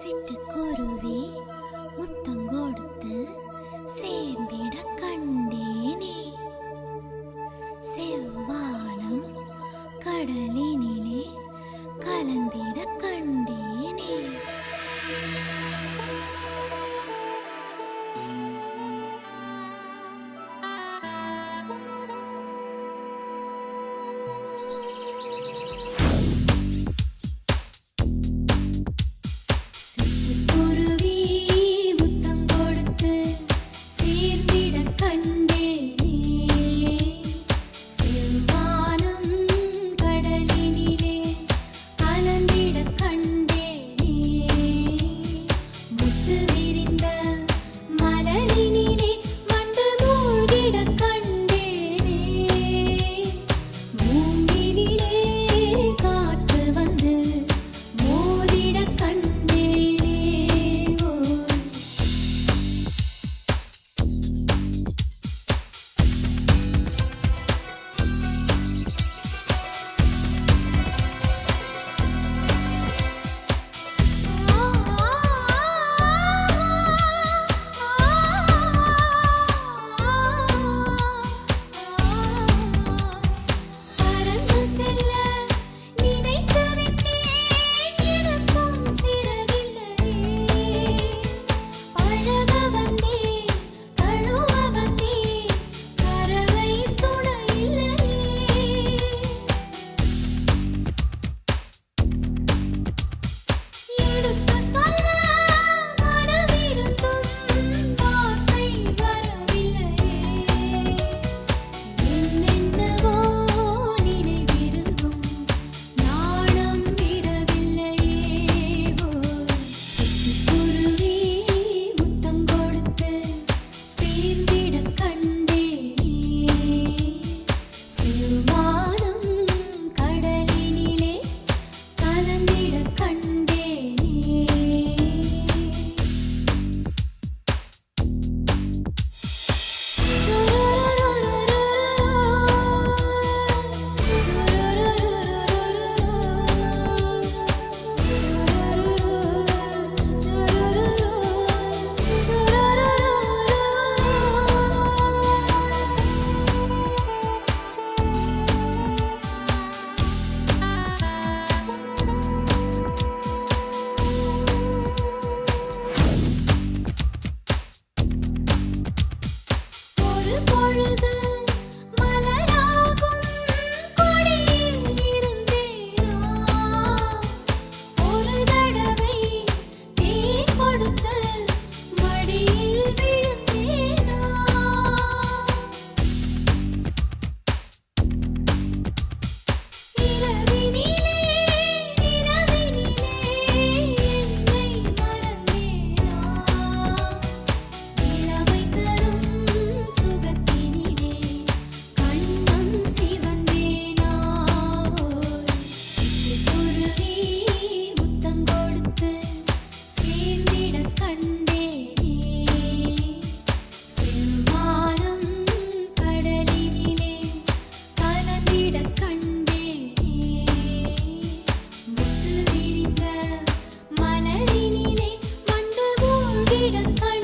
சிட்டுக்குருவி முத்த மலரினிலே வண்டு மூழ்கிட கண்டேனே